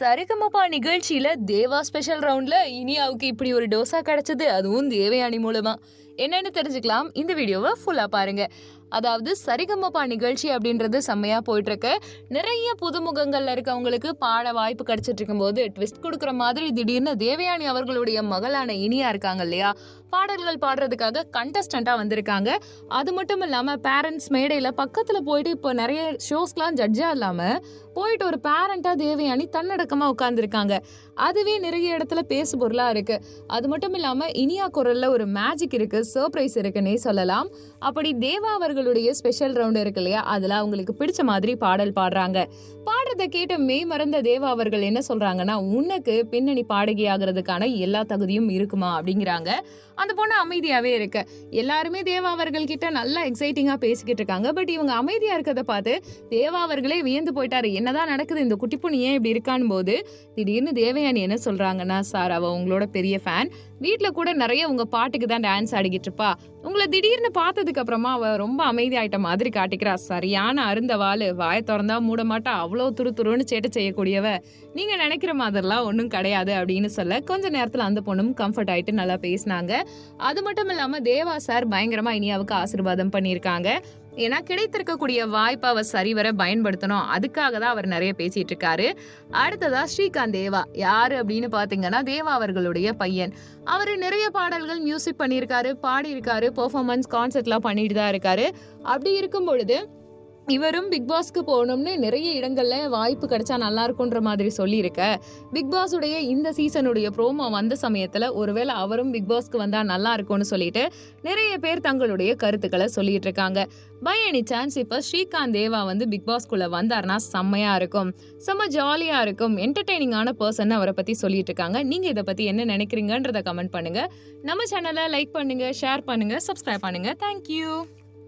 சரிகமப்பா நிகழ்ச்சியில தேவா ஸ்பெஷல் ரவுண்ட்ல இனியாவுக்கு இப்படி ஒரு டோசா கிடைச்சது அதுவும் தேவயானி மூலமா. என்னன்னு தெரிஞ்சுக்கலாம். இந்த வீடியோவை ஃபுல்லா பாருங்க. அதாவது சரிகமபா நிகழ்ச்சி அப்படின்றது செம்மையாக போயிட்டுருக்கு. நிறைய புதுமுகங்களில் இருக்கவங்களுக்கு பாட வாய்ப்பு கிடச்சிட்டு இருக்கும்போது ட்விஸ்ட் கொடுக்குற மாதிரி திடீர்னு தேவயானி அவர்களுடைய மகளான இனியா இருக்காங்க இல்லையா? பாடல்கள் பாடுறதுக்காக கண்டஸ்டண்ட்டாக வந்திருக்காங்க. அது மட்டும் இல்லாமல் பேரண்ட்ஸ் மேடையில் பக்கத்தில் போயிட்டு இப்போ நிறைய ஷோஸ்லாம் ஜட்ஜாக இல்லாமல் போயிட்டு ஒரு பேரண்ட்டாக தேவயானி தன்னடக்கமாக உட்காந்துருக்காங்க அதுவே நிறைய இடத்துல பேசு பொருளாக இருக்குது அது மட்டும் இல்லாமல் இனியா குரலில் ஒரு மேஜிக் இருக்குது சர்ப்ரைஸ் இருக்குன்னே சொல்லலாம். அப்படி தேவா அவர்கள் அவர்களுடைய ஸ்பெஷல் ரவுண்ட் இருக்கு இல்லையா? அதுல அவங்களுக்கு பிடிச்ச மாதிரி பாடல் பாடுறாங்க. பாடுறதை கேட்டு மெய் மறந்த தேவா அவர்கள் என்ன சொல்றாங்கன்னா உனக்கு பின்னணி பாடகி ஆகிறதுக்கான எல்லா தகுதியும் இருக்குமா? அப்படிங்கிறாங்க. அந்த பொண்ணு அமைதியாவே இருக்கு. எல்லாருமே தேவா அவர்கள் கிட்ட நல்லா எக்ஸைட்டிங்கா பேசிக்கிட்டு இருக்காங்க. பட் இவங்க அமைதியா இருக்கிறத பார்த்து தேவா அவர்களே வியந்து போயிட்டாரு. என்னதான் நடக்குது? இந்த குட்டி பொண்ணு ஏன் இப்படி இருக்கான்னு போது திடீர்னு தேவயானி என்ன சொல்றாங்கன்னா சார் அவ உங்களோட பெரிய ஃபேன் வீட்டில் கூட நிறைய உங்கள் பாட்டுக்கு தான் டான்ஸ் ஆடிக்கிட்டு இருப்பா. உங்களை திடீர்னு பார்த்ததுக்கு அப்புறமா அவ ரொம்ப அமைதியாயிட்ட மாதிரி காட்டிக்கிறா. சரியான அருந்த வாளு வாயை திறந்தா மூட மாட்டா. அவ்வளோ துரு துருன்னு சேட்டை செய்யக்கூடியவ. நீங்க நினைக்கிற மாதிரிலாம் ஒன்றும் கிடையாது அப்படின்னு சொல்ல கொஞ்ச நேரத்தில் அந்த பொண்ணும் கம்ஃபர்ட் ஆயிட்டு நல்லா பேசினாங்க. அது மட்டும் இல்லாமல் தேவா சார் பயங்கரமா இனியாவுக்கு ஆசிர்வாதம் பண்ணியிருக்காங்க. ஏன்னா கிடைத்திருக்கக்கூடிய வாய்ப்பை அவர் சரிவர பயன்படுத்தணும். அதுக்காக தான் அவர் நிறைய பேசிட்டு இருக்காரு அடுத்ததா ஸ்ரீகாந்த் தேவா. யாரு அப்படின்னு பாத்தீங்கன்னா தேவா அவர்களுடைய பையன். அவர் நிறைய பாடல்கள் மியூசிக் பண்ணியிருக்காரு பாடியிருக்காரு பெர்ஃபார்மன்ஸ் கான்சர்ட்லாம் பண்ணிட்டு தான் இருக்காரு. அப்படி இருக்கும் பொழுது இவரும் பிக் பாஸ்க்கு போகணும்னு நிறைய இடங்கள்ல வாய்ப்பு கிடைச்சா நல்லா இருக்குன்ற மாதிரி சொல்லியிருக்க. பிக் பாஸுடைய இந்த சீசனுடைய ப்ரோமோ வந்த சமயத்துல ஒருவேளை அவரும் பிக் பாஸ்க்கு வந்தா நல்லா இருக்கும்னு சொல்லிட்டு நிறைய பேர் தங்களுடைய கருத்துக்களை சொல்லிட்டு இருக்காங்க. பை எனி சான்ஸ் இப்ப ஸ்ரீகாந்த் தேவா வந்து பிக் பாஸ்க்குள்ளே வந்தாருன்னா செம்மையா இருக்கும். செம்ம ஜாலியா இருக்கும். என்டர்டைனிங்கான பர்சன் அவரை பத்தி சொல்லிட்டு இருக்காங்க. நீங்க இதை பத்தி என்ன நினைக்கிறீங்கன்றத கமெண்ட் பண்ணுங்க. நம்ம சேனலை லைக் பண்ணுங்க ஷேர் பண்ணுங்க சப்ஸ்கிரைப் பண்ணுங்க. தேங்க்யூ